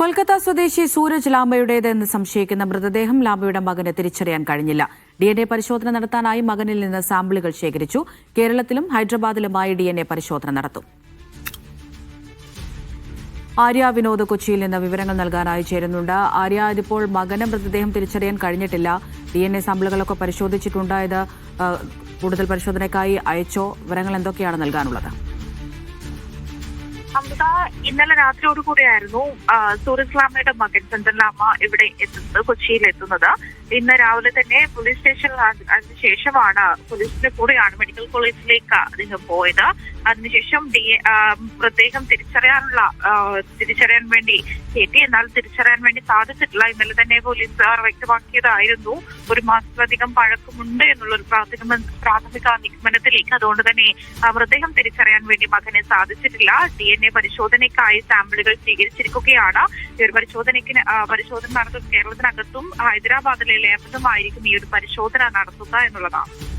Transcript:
കൊൽക്കത്ത സ്വദേശി സൂരജ് ലാംബയുടേതെന്ന് സംശയിക്കുന്ന മൃതദേഹം ലാംബയുടെ മകന് തിരിച്ചറിയാൻ കഴിഞ്ഞില്ല. ഡി എൻ എ പരിശോധന നടത്താനായി മകനിൽ നിന്ന് സാമ്പിളുകൾ ശേഖരിച്ചു. കേരളത്തിലും ഹൈദരാബാദിലുമായി ഡി എൻ എ പരിശോധന നടത്തും. ആര്യ വിനോദ് കൊച്ചിയിൽ നിന്ന് വിവരങ്ങൾ നൽകാനായി ചേരുന്നുണ്ട്. ആര്യ ഇതിപ്പോൾ മകന് മൃതദേഹം തിരിച്ചറിയാൻ കഴിഞ്ഞിട്ടില്ല. ഡി എൻ എ സാമ്പിളുകളൊക്കെ പരിശോധിച്ചിട്ടുണ്ട് കൂടുതൽ പരിശോധനയ്ക്കായി അയച്ചോ? വിവരങ്ങൾ എന്തൊക്കെയാണ് നൽകാനുള്ളത്? അമൃത ഇന്നലെ രാത്രിയോടുകൂടിയായിരുന്നു സൂരജ് ലാമയുടെ മകൻ ചന്ദൻ ലാമ ഇവിടെ എത്തുന്നത് കൊച്ചിയിൽ എത്തുന്നത്. ഇന്ന് രാവിലെ തന്നെ പോലീസ് സ്റ്റേഷനിൽ അതിനുശേഷമാണ് പോലീസിന്റെ കൂടെയാണ് മെഡിക്കൽ കോളേജിലേക്ക് അദ്ദേഹം പോയത്. അതിനുശേഷം ഡി പ്രത്യേകം തിരിച്ചറിയാനുള്ള തിരിച്ചറിയാൻ വേണ്ടി കയറ്റി എന്നാൽ തിരിച്ചറിയാൻ വേണ്ടി സാധിച്ചിട്ടില്ല. ഇന്നലെ തന്നെ പോലീസുകാർ വ്യക്തമാക്കിയതായിരുന്നു. ഒരു മാസത്തിലധികം പഴക്കമുണ്ട് എന്നുള്ള ഒരു പ്രാഥമിക പ്രാഥമിക നിഗമനത്തിലേക്ക്. അതുകൊണ്ട് തന്നെ മൃതദേഹം തിരിച്ചറിയാൻ വേണ്ടി മകനെ സാധിച്ചിട്ടില്ല. ഡി എൻ എ പരിശോധനയ്ക്കായി സാമ്പിളുകൾ സ്വീകരിച്ചിരിക്കുകയാണ്. ഈ ഒരു പരിശോധനയ്ക്ക് പരിശോധന നടത്തും കേരളത്തിനകത്തും ഹൈദരാബാദിലെ ലേബിലുമായിരിക്കും ഈ ഒരു പരിശോധന നടത്തുക എന്നുള്ളതാണ്.